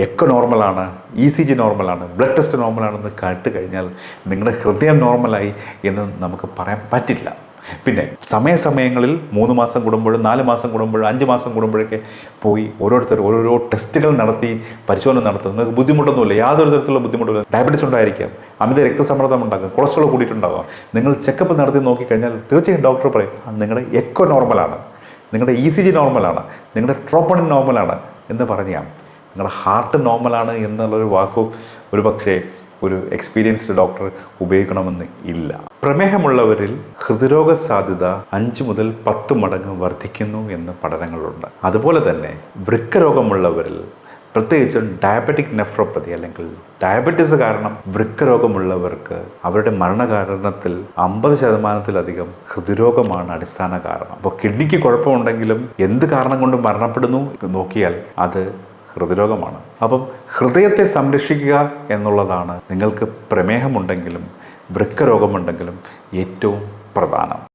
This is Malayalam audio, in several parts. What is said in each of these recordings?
എക്കോ നോർമലാണ് ഇ സി ജി നോർമലാണ് ബ്ലഡ് ടെസ്റ്റ് നോർമലാണെന്ന് കേട്ട് കഴിഞ്ഞാൽ നിങ്ങളുടെ ഹൃദയം നോർമലായി എന്ന് നമുക്ക് പറയാൻ പറ്റില്ല. പിന്നെ സമയസമയങ്ങളിൽ മൂന്ന് മാസം കൂടുമ്പോഴും നാല് മാസം കൂടുമ്പോഴും അഞ്ച് മാസം കൂടുമ്പോഴൊക്കെ പോയി ഓരോരുത്തർ ഓരോരോ ടെസ്റ്റുകൾ നടത്തി പരിശോധന നടത്തും. നിങ്ങൾക്ക് ബുദ്ധിമുട്ടൊന്നുമില്ല യാതൊരു തരത്തിലുള്ള ബുദ്ധിമുട്ടില്ല ഡയബറ്റീസ് ഉണ്ടായിരിക്കാം അമിത രക്തസമ്മർദ്ദം ഉണ്ടാകും കൊളസ്ട്രോൾ കൂടിയിട്ടുണ്ടാകാം നിങ്ങൾ ചെക്കപ്പ് നടത്തി നോക്കിക്കഴിഞ്ഞാൽ തീർച്ചയായും ഡോക്ടർ പറയും "ആ, നിങ്ങളുടെ എക്കോ നോർമലാണ് നിങ്ങളുടെ ഇ സി ജി നോർമലാണ് നിങ്ങളുടെ ട്രോപ്പണിൻ നോർമലാണ് എന്ന് പറഞ്ഞാൽ നിങ്ങളുടെ ഹാർട്ട് നോർമലാണ് എന്നുള്ളൊരു വാക്കും ഒരു പക്ഷേ ഒരു എക്സ്പീരിയൻസ്ഡ് ഡോക്ടർ ഉപയോഗിക്കണമെന്ന് ഇല്ല. പ്രമേഹമുള്ളവരിൽ ഹൃദ്രോഗ സാധ്യത അഞ്ച് മുതൽ പത്ത് മടങ്ങ് വർദ്ധിക്കുന്നു എന്ന് പഠനങ്ങളുണ്ട്. അതുപോലെ തന്നെ വൃക്കരോഗമുള്ളവരിൽ പ്രത്യേകിച്ച് ഡയബറ്റിക് നെഫ്രോപ്പതി അല്ലെങ്കിൽ ഡയബറ്റീസ് കാരണം വൃക്കരോഗമുള്ളവർക്ക് അവരുടെ മരണകാരണത്തിൽ അമ്പത് ശതമാനത്തിലധികം ഹൃദ്രോഗമാണ് അടിസ്ഥാന കാരണം. അപ്പോൾ കിഡ്നിക്ക് കുഴപ്പമുണ്ടെങ്കിലും എന്ത് കാരണം കൊണ്ട് മരണപ്പെടുന്നു? നോക്കിയാൽ അത് ഹൃദ്രോഗമാണ്. അപ്പം ഹൃദയത്തെ സംരക്ഷിക്കുക എന്നുള്ളതാണ് നിങ്ങൾക്ക് പ്രമേഹമുണ്ടെങ്കിലും വൃക്കരോഗമുണ്ടെങ്കിലും ഏറ്റവും പ്രധാനം.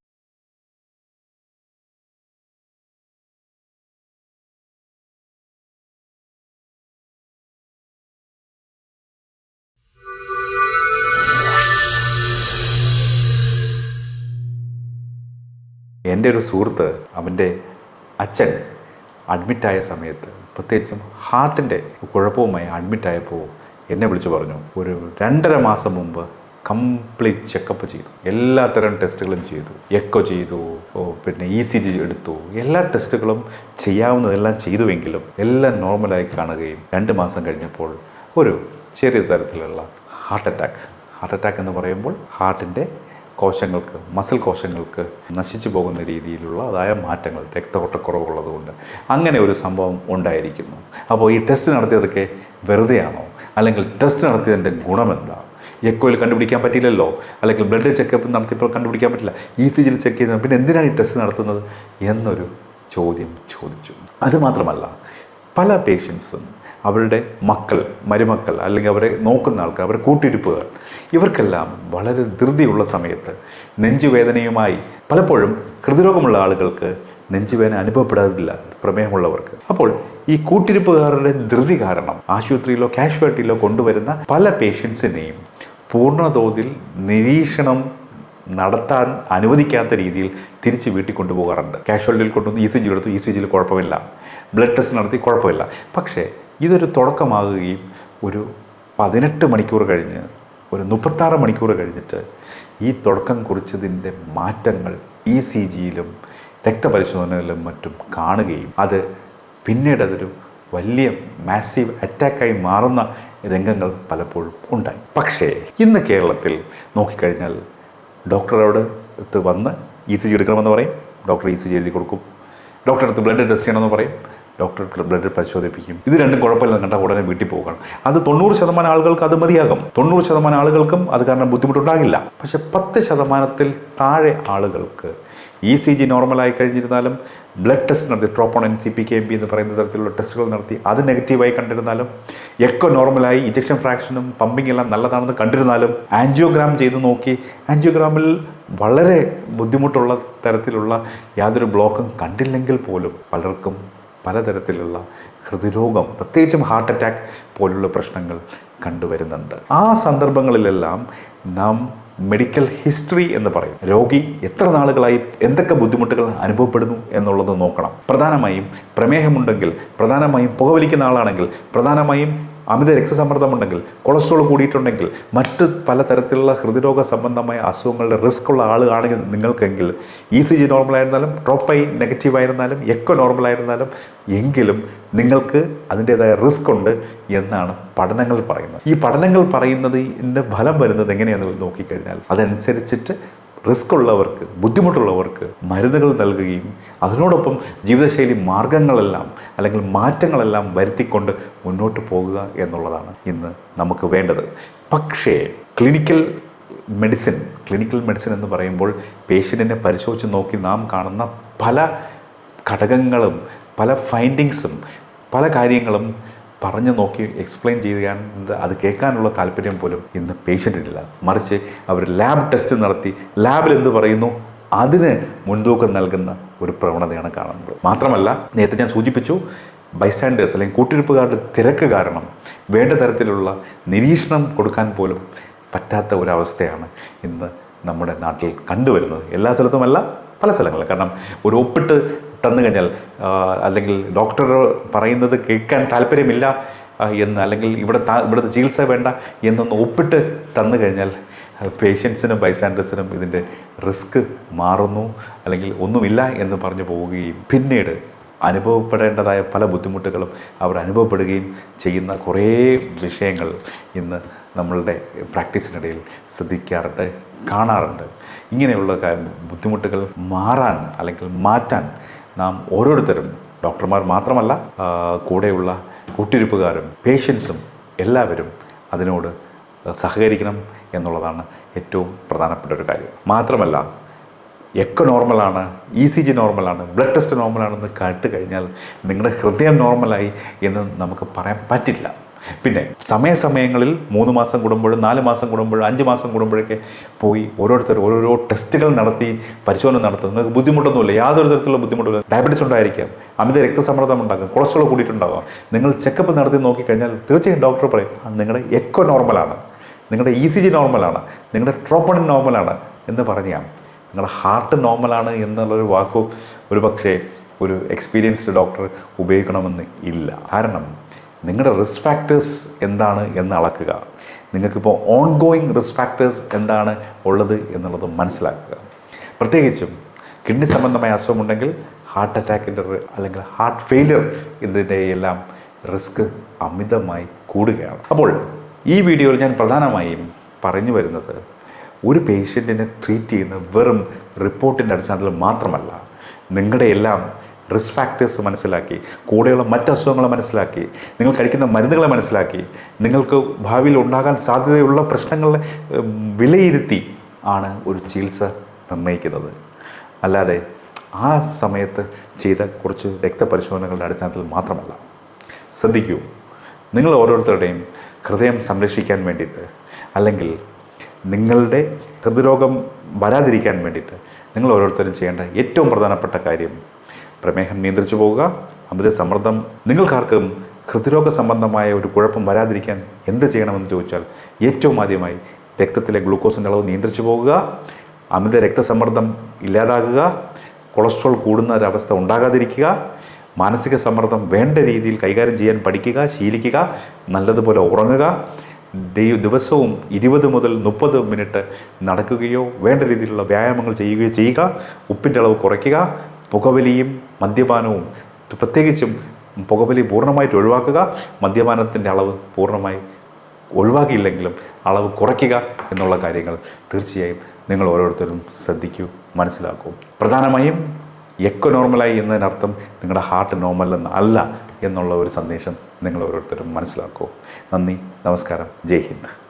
എന്റെ ഒരു സുഹൃത്ത് അവന്റെ അച്ഛൻ അഡ്മിറ്റായ സമയത്ത് പ്രത്യേകിച്ചും ഹാർട്ടിന്റെ കുഴപ്പവുമായി അഡ്മിറ്റായപ്പോൾ എന്നെ വിളിച്ചു പറഞ്ഞു. ഒരു രണ്ടര മാസം മുമ്പ് കംപ്ലീറ്റ് ചെക്കപ്പ് ചെയ്തു. എല്ലാ തരം ടെസ്റ്റുകളും ചെയ്തു. എക്കോ ചെയ്തു പിന്നെ ഇ സി ജി എടുത്തു. എല്ലാ ടെസ്റ്റുകളും ചെയ്യാവുന്നതെല്ലാം ചെയ്തുവെങ്കിലും എല്ലാം നോർമലായി കാണുകയും രണ്ട് മാസം കഴിഞ്ഞപ്പോൾ ഒരു ചെറിയ തരത്തിലുള്ള ഹാർട്ട് അറ്റാക്ക്. ഹാർട്ട് അറ്റാക്ക് എന്ന് പറയുമ്പോൾ ഹാർട്ടിന്റെ കോശങ്ങൾക്ക് മസിൽ കോശങ്ങൾക്ക് നശിച്ചു പോകുന്ന രീതിയിലുള്ള അതായ മാറ്റങ്ങൾ രക്തഓട്ടക്കുറവുള്ളതുകൊണ്ട് അങ്ങനെ ഒരു സംഭവം ഉണ്ടായിരിക്കുന്നു. അപ്പോൾ ഈ ടെസ്റ്റ് നടത്തിയതൊക്കെ വെറുതെയാണോ? അല്ലെങ്കിൽ ടെസ്റ്റ് നടത്തിയതിന്റെ ഗുണമെന്താ? എക്കോയിൽ കണ്ടുപിടിക്കാൻ പറ്റില്ലല്ലോ അല്ലെങ്കിൽ ബ്ലഡ് ചെക്കപ്പ് നടത്തിയപ്പോൾ കണ്ടുപിടിക്കാൻ പറ്റില്ല? ഇ സി ജിയിൽ ചെക്ക് ചെയ്ത പിന്നെ എന്തിനാണ് ഈ ടെസ്റ്റ് നടത്തുന്നത്? എന്നൊരു ചോദ്യം ചോദിച്ചു. അതുമാത്രമല്ല പല പേഷ്യൻസും അവരുടെ മക്കൾ മരുമക്കൾ അല്ലെങ്കിൽ അവരെ നോക്കുന്ന ആൾക്കാർ അവരെ കൂട്ടിരിപ്പുകൾ ഇവർക്കെല്ലാം വളരെ ധൃതിയുള്ള സമയത്ത് നെഞ്ചുവേദനയുമായി പലപ്പോഴും ഹൃദ്രോഗമുള്ള ആളുകൾക്ക് നെഞ്ചുവേദന അനുഭവപ്പെടാറില്ല പ്രമേഹമുള്ളവർക്ക്. അപ്പോൾ ഈ കൂട്ടിരിപ്പുകാരുടെ ധൃതി കാരണം ആശുപത്രിയിലോ കാഷ്വാലിറ്റിയിലോ കൊണ്ടുവരുന്ന പല പേഷ്യൻസിനെയും പൂർണതോതിൽ നിരീക്ഷണം നടത്താൻ അനുവദിക്കാത്ത രീതിയിൽ തിരിച്ച് വീട്ടിൽ കൊണ്ടുപോകാറുണ്ട്. കാഷ്വാലിറ്റിയിൽ കൊണ്ടുവന്ന് ഇ സി ജി എടുത്തു ഇ സി ജിയിൽ കുഴപ്പമില്ല. ബ്ലഡ് ടെസ്റ്റ് നടത്തി കുഴപ്പമില്ല. പക്ഷേ ഇതൊരു തുടക്കമാകുകയും ഒരു പതിനെട്ട് മണിക്കൂർ കഴിഞ്ഞ് ഒരു മുപ്പത്താറ് മണിക്കൂർ കഴിഞ്ഞിട്ട് ഈ തുടക്കം കുറിച്ചതിന്റെ മാറ്റങ്ങൾ ഇ സി ജിയിലും രക്തപരിശോധനയിലും മറ്റും കാണുകയും അത് പിന്നീട് അതൊരു വലിയ മാസീവ് അറ്റാക്കായി മാറുന്ന രംഗങ്ങൾ പലപ്പോഴും ഉണ്ടായി. പക്ഷേ ഇന്ന് കേരളത്തിൽ നോക്കിക്കഴിഞ്ഞാൽ ഡോക്ടറോട് വന്ന് ഇ സി ജി എടുക്കണമെന്ന് പറയും. ഡോക്ടർ ഇ സി ജി എഴുതി കൊടുക്കും. ഡോക്ടറെ അടുത്ത് ബ്ലഡ് ടെസ്റ്റ് ചെയ്യണമെന്ന് പറയും. ഡോക്ടർ ബ്ലഡ് പരിശോധിപ്പിക്കും. ഇത് രണ്ടും കുഴപ്പമില്ലെന്ന് കണ്ടാൽ ഉടനെ വീട്ടിൽ പോകണം അത് തൊണ്ണൂറ് ശതമാനം ആളുകൾക്ക് അത് മതിയാകും. തൊണ്ണൂറ് ശതമാനം ആളുകൾക്കും അത് കാരണം ബുദ്ധിമുട്ടുണ്ടാകില്ല. പക്ഷേ പത്ത് ശതമാനത്തിൽ താഴെ ആളുകൾക്ക് ഇ സി ജി നോർമലായി കഴിഞ്ഞിരുന്നാലും ബ്ലഡ് ടെസ്റ്റ് നടത്തി troponin N C P K M B എന്ന് പറയുന്ന തരത്തിലുള്ള ടെസ്റ്റുകൾ നടത്തി അത് നെഗറ്റീവായി കണ്ടിരുന്നാലും എക്കോ നോർമലായി ഇഞ്ചക്ഷൻ ഫ്രാക്ഷനും പമ്പിങ് എല്ലാം നല്ലതാണെന്ന് കണ്ടിരുന്നാലും ആൻജിയോഗ്രാം ചെയ്ത് നോക്കി ആൻജിയോഗ്രാമിൽ വളരെ ബുദ്ധിമുട്ടുള്ള തരത്തിലുള്ള യാതൊരു ബ്ലോക്കും കണ്ടില്ലെങ്കിൽ പോലും പലർക്കും പലതരത്തിലുള്ള ഹൃദ്രോഗം പ്രത്യേകിച്ചും ഹാർട്ട് അറ്റാക്ക് പോലുള്ള പ്രശ്നങ്ങൾ കണ്ടുവരുന്നുണ്ട്. ആ സന്ദർഭങ്ങളിലെല്ലാം നാം മെഡിക്കൽ ഹിസ്റ്ററി എന്ന് പറയും. രോഗി എത്ര നാളുകളായി എന്തൊക്കെ ബുദ്ധിമുട്ടുകൾ അനുഭവപ്പെടുന്നു എന്നുള്ളത് നോക്കണം. പ്രധാനമായും പ്രമേഹമുണ്ടെങ്കിൽ പ്രധാനമായും പുകവലിക്കുന്ന ആളാണെങ്കിൽ പ്രധാനമായും അമിത രക്തസമ്മർദ്ദമുണ്ടെങ്കിൽ കൊളസ്ട്രോൾ കൂടിയിട്ടുണ്ടെങ്കിൽ മറ്റ് പലതരത്തിലുള്ള ഹൃദ്രോഗ സംബന്ധമായ അസുഖങ്ങളുടെ റിസ്ക് ഉള്ള ആളുകളാണെങ്കിൽ നിങ്ങൾക്കെങ്കിൽ ഇ സി ജി നോർമലായിരുന്നാലും ട്രോപ്പൈ നെഗറ്റീവ് ആയിരുന്നാലും എക്കോ നോർമലായിരുന്നാലും എങ്കിലും നിങ്ങൾക്ക് അതിന്റേതായ റിസ്ക് ഉണ്ട് എന്നാണ് പഠനങ്ങൾ പറയുന്നത്. ഈ പഠനങ്ങൾ പറയുന്നത് ഇതിന്റെ ഫലം വരുന്നത് എങ്ങനെയാണെന്ന് നോക്കിക്കഴിഞ്ഞാൽ അതനുസരിച്ചിട്ട് റിസ്ക് ഉള്ളവർക്ക് ബുദ്ധിമുട്ടുള്ളവർക്ക് മരുന്നുകൾ നൽകുകയും അതിനോടൊപ്പം ജീവിതശൈലി മാർഗങ്ങളെല്ലാം അല്ലെങ്കിൽ മാറ്റങ്ങളെല്ലാം വരുത്തിക്കൊണ്ട് മുന്നോട്ട് പോകുക എന്നുള്ളതാണ് ഇന്ന് നമുക്ക് വേണ്ടത്. പക്ഷേ ക്ലിനിക്കൽ മെഡിസിൻ ക്ലിനിക്കൽ മെഡിസിൻ എന്ന് പറയുമ്പോൾ പേഷ്യന്റിനെ പരിശോധിച്ച് നോക്കി നാം കാണുന്ന പല ഘടകങ്ങളും പല ഫൈൻഡിങ്സും പല കാര്യങ്ങളും പറഞ്ഞു നോക്കി എക്സ്പ്ലെയിൻ ചെയ്യാൻ അത് കേൾക്കാനുള്ള താല്പര്യം പോലും ഇന്ന് പേഷ്യന്റിനില്ല മറിച്ച് അവർ ലാബ് ടെസ്റ്റ് നടത്തി ലാബിൽ എന്ത് പറയുന്നു? അതിന് മുൻതൂക്കം നൽകുന്ന ഒരു പ്രവണതയാണ് കാണുന്നത്. മാത്രമല്ല നേരത്തെ ഞാൻ സൂചിപ്പിച്ചു ബൈസ്റ്റാൻഡേഴ്സ് അല്ലെങ്കിൽ കൂട്ടിരിപ്പുകാരുടെ തിരക്ക് കാരണം വേണ്ട തരത്തിലുള്ള നിരീക്ഷണം കൊടുക്കാൻ പോലും പറ്റാത്ത ഒരവസ്ഥയാണ് ഇന്ന് നമ്മുടെ നാട്ടിൽ കണ്ടുവരുന്നത്. എല്ലാ സ്ഥലത്തുമല്ല പല സ്ഥലങ്ങളിൽ. കാരണം ഒരു ഒപ്പിട്ട് തന്നു കഴിഞ്ഞാൽ അല്ലെങ്കിൽ ഡോക്ടർ പറയുന്നത് കേൾക്കാൻ താല്പര്യമില്ല എന്ന് അല്ലെങ്കിൽ ഇവിടെ ഇവിടുത്തെ ചികിത്സ വേണ്ട എന്നൊന്ന് ഒപ്പിട്ട് തന്നു കഴിഞ്ഞാൽ പേഷ്യൻസിനും ബൈസ്റ്റാൻഡേഴ്സിനും ഇതിന്റെ റിസ്ക് മാറുന്നു അല്ലെങ്കിൽ ഒന്നുമില്ല എന്ന് പറഞ്ഞു പോവുകയും പിന്നീട് അനുഭവപ്പെടേണ്ടതായ പല ബുദ്ധിമുട്ടുകളും അവർ അനുഭവപ്പെടുകയും ചെയ്യുന്ന കുറേ വിഷയങ്ങൾ ഇന്ന് നമ്മളുടെ പ്രാക്ടീസിനിടയിൽ ശ്രദ്ധിക്കാറുണ്ട് കാണാറുണ്ട്. ഇങ്ങനെയുള്ള ബുദ്ധിമുട്ടുകൾ മാറാൻ അല്ലെങ്കിൽ മാറ്റാൻ നാം ഓരോരുത്തരും ഡോക്ടർമാർ മാത്രമല്ല കൂടെയുള്ള കൂട്ടിരിപ്പുകാരും പേഷ്യൻസും എല്ലാവരും അതിനോട് സഹകരിക്കണം എന്നുള്ളതാണ് ഏറ്റവും പ്രധാനപ്പെട്ട ഒരു കാര്യം. മാത്രമല്ല എക്കോ നോർമലാണ് ഇ സി ജി നോർമലാണ് ബ്ലഡ് ടെസ്റ്റ് നോർമലാണെന്ന് കേട്ട് കഴിഞ്ഞാൽ നിങ്ങളുടെ ഹൃദയം നോർമലായി എന്ന് നമുക്ക് പറയാൻ പറ്റില്ല. പിന്നെ സമയസമയങ്ങളിൽ മൂന്ന് മാസം കൂടുമ്പോഴും നാല് മാസം കൂടുമ്പോഴും അഞ്ച് മാസം കൂടുമ്പോഴൊക്കെ പോയി ഓരോരുത്തർ ഓരോരോ ടെസ്റ്റുകൾ നടത്തി പരിശോധന നടത്തുന്നത് ബുദ്ധിമുട്ടൊന്നുമില്ല യാതൊരു തരത്തിലുള്ള ബുദ്ധിമുട്ടില്ല ഡയബറ്റിസ് ഉണ്ടായിരിക്കാം അമിത രക്തസമ്മർദ്ദം ഉണ്ടാകും കൊളസ്ട്രോൾ കൂടിയിട്ടുണ്ടാകാം നിങ്ങൾ ചെക്കപ്പ് നടത്തി നോക്കിക്കഴിഞ്ഞാൽ തീർച്ചയായും ഡോക്ടർ പറയും നിങ്ങളുടെ എക്കോ നോർമലാണ് നിങ്ങളുടെ ഇ സി ജി നോർമലാണ് നിങ്ങളുടെ ട്രോപ്പണിൻ നോർമലാണ് എന്ന് പറഞ്ഞാൽ നിങ്ങളുടെ ഹാർട്ട് നോർമലാണ് എന്നുള്ളൊരു വാക്കോ ഒരു പക്ഷേ ഒരു എക്സ്പീരിയൻസ്ഡ് ഡോക്ടർ ഉപയോഗിക്കണമെന്ന് ഇല്ല. കാരണം നിങ്ങളുടെ റിസ്ക് ഫാക്ടേഴ്സ് എന്താണ് എന്ന് അളക്കുക. നിങ്ങൾക്കിപ്പോൾ ഓൺ ഗോയിങ് റിസ്ക് ഫാക്ടേഴ്സ് എന്താണ് ഉള്ളത് എന്നുള്ളത് മനസ്സിലാക്കുക. പ്രത്യേകിച്ചും കിഡ്നി സംബന്ധമായ അസുഖമുണ്ടെങ്കിൽ ഹാർട്ട് അറ്റാക്കിന്റെ അല്ലെങ്കിൽ ഹാർട്ട് ഫെയിലിയർ ഇതിന്റെ എല്ലാം റിസ്ക് അമിതമായി കൂടുകയാണ്. അപ്പോൾ ഈ വീഡിയോയിൽ ഞാൻ പ്രധാനമായും പറഞ്ഞു വരുന്നത് ഒരു പേഷ്യന്റിനെ ട്രീറ്റ് ചെയ്യുന്നത് വെറും റിപ്പോർട്ടിന്റെ അടിസ്ഥാനത്തിൽ മാത്രമല്ല നിങ്ങളുടെ എല്ലാം റിസ്ക് ഫാക്ടേഴ്സ് മനസ്സിലാക്കി കൂടെയുള്ള മറ്റ് അസുഖങ്ങളെ മനസ്സിലാക്കി നിങ്ങൾ കഴിക്കുന്ന മരുന്നുകളെ മനസ്സിലാക്കി നിങ്ങൾക്ക് ഭാവിയിൽ ഉണ്ടാകാൻ സാധ്യതയുള്ള പ്രശ്നങ്ങളെ വിലയിരുത്തി ആണ് ഒരു ചികിത്സ നിർണയിക്കുന്നത്. അല്ലാതെ ആ സമയത്ത് ചെയ്ത കുറച്ച് രക്തപരിശോധനകളുടെ അടിസ്ഥാനത്തിൽ മാത്രമല്ല. ശ്രദ്ധിക്കൂ നിങ്ങൾ ഓരോരുത്തരുടെയും ഹൃദയം സംരക്ഷിക്കാൻ വേണ്ടിയിട്ട് അല്ലെങ്കിൽ നിങ്ങളുടെ ഹൃദ്രോഗം വരാതിരിക്കാൻ വേണ്ടിയിട്ട് നിങ്ങൾ ഓരോരുത്തരും ചെയ്യേണ്ട ഏറ്റവും പ്രധാനപ്പെട്ട കാര്യം പ്രമേഹം നിയന്ത്രിച്ചു പോവുക അമിത സമ്മർദ്ദം നിങ്ങൾക്കാർക്കും ഹൃദ്രോഗ സംബന്ധമായ ഒരു കുഴപ്പം വരാതിരിക്കാൻ എന്ത് ചെയ്യണമെന്ന് ചോദിച്ചാൽ ഏറ്റവും ആദ്യമായി രക്തത്തിലെ ഗ്ലൂക്കോസിന്റെ അളവ് നിയന്ത്രിച്ചു പോകുക അമിത രക്തസമ്മർദ്ദം ഇല്ലാതാകുക കൊളസ്ട്രോൾ കൂടുന്ന ഒരവസ്ഥ ഉണ്ടാകാതിരിക്കുക മാനസിക സമ്മർദ്ദം വേണ്ട രീതിയിൽ കൈകാര്യം ചെയ്യാൻ പഠിക്കുക ശീലിക്കുക നല്ലതുപോലെ ഉറങ്ങുക ദിവസവും ഇരുപത് മുതൽ മുപ്പത് മിനിറ്റ് നടക്കുകയോ വേണ്ട രീതിയിലുള്ള വ്യായാമങ്ങൾ ചെയ്യുകയോ ചെയ്യുക ഉപ്പിന്റെ അളവ് കുറയ്ക്കുക പുകവലിയും മദ്യപാനവും പ്രത്യേകിച്ചും പുകവലി പൂർണമായിട്ട് ഒഴിവാക്കുക മദ്യപാനത്തിന്റെ അളവ് പൂർണമായി ഒഴിവാക്കിയില്ലെങ്കിലും അളവ് കുറയ്ക്കുക എന്നുള്ള കാര്യങ്ങൾ തീർച്ചയായും നിങ്ങൾ ഓരോരുത്തരും ശ്രദ്ധിക്കൂ മനസ്സിലാക്കൂ. പ്രധാനമായും എക്കോ നോർമലായി എന്നതിനർത്ഥം നിങ്ങളുടെ ഹാർട്ട് നോർമൽ എന്ന് അല്ല. എന്നുള്ള ഒരു സന്ദേശം നിങ്ങൾ ഓരോരുത്തരും മനസ്സിലാക്കൂ. നന്ദി നമസ്കാരം. ജയ് ഹിന്ദ്.